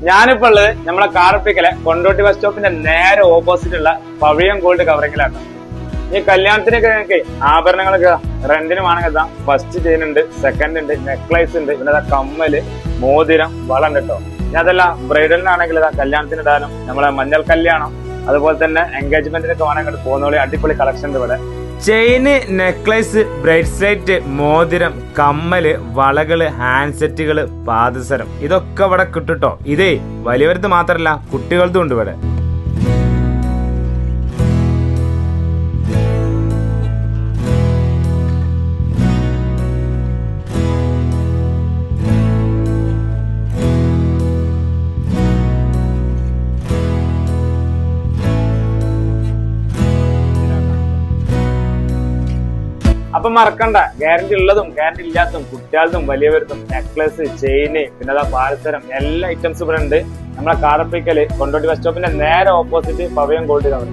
ഞാനിപ്പോ ഉള്ളത് നമ്മളെ കാർപ്പിക്കലെ കൊണ്ടോട്ടി ബസ് സ്റ്റോപ്പിന്റെ നേരെ ഓപ്പോസിറ്റ് ഉള്ള പവിയം ഗോൾഡ് കവറിങ്ങിലാണ് ഈ കല്യാണത്തിനൊക്കെ ഞങ്ങൾക്ക് ആഭരണങ്ങളൊക്കെ റെന്റിന് വേണമെങ്കിൽ ഇതാ ഫസ്റ്റ് ചെയിൻ ഉണ്ട് സെക്കൻഡ് ഉണ്ട് നെക്ലൈസ് ഉണ്ട് പിന്നെ കമ്മൽ മോതിരം വള ഉണ്ട് കേട്ടോ ഇനി അതല്ല ബ്രൈഡലിനാണെങ്കിൽ ഇതാ കല്യാണത്തിന് ഇടാനും നമ്മളെ മഞ്ഞൾ കല്യാണം അതുപോലെ തന്നെ എൻഗേജ്മെന്റിനൊക്കെ വേണമെങ്കിൽ പോകുന്നോളി അടിപൊളി കളക്ഷൻ ഇവിടെ. ചെയിന് നെക്ലസ് ബ്രേസ്ലെറ്റ് മോതിരം കമ്മൽ വളകൾ ഹാൻഡ്സെറ്റുകൾ പാദസരം. ഇതൊക്കെ ഇവിടെ കിട്ടുട്ടോ. ഇതേ വലിയവരത് മാത്രല്ല കുട്ടികളതും ഉണ്ട് ഇവിടെ. അപ്പൊ മറക്കണ്ട. ഗ്യാരണ്ടി ഉള്ളതും ഗ്യാരണ്ടി ഇല്ലാത്തതും കുട്ടികളതും വലിയവരതും നെക്ലസ് ചെയിന് പിന്നെ അതാ പാരസരം എല്ലാ ഐറ്റംസും ഇവിടെ ഉണ്ട്. നമ്മളെ കാറപ്പിക്കൽ കൊണ്ടോട്ടി ബസ് സ്റ്റോപ്പിന്റെ നേരെ ഓപ്പോസിറ്റ് പവയം ഗോൾഡ് കവർ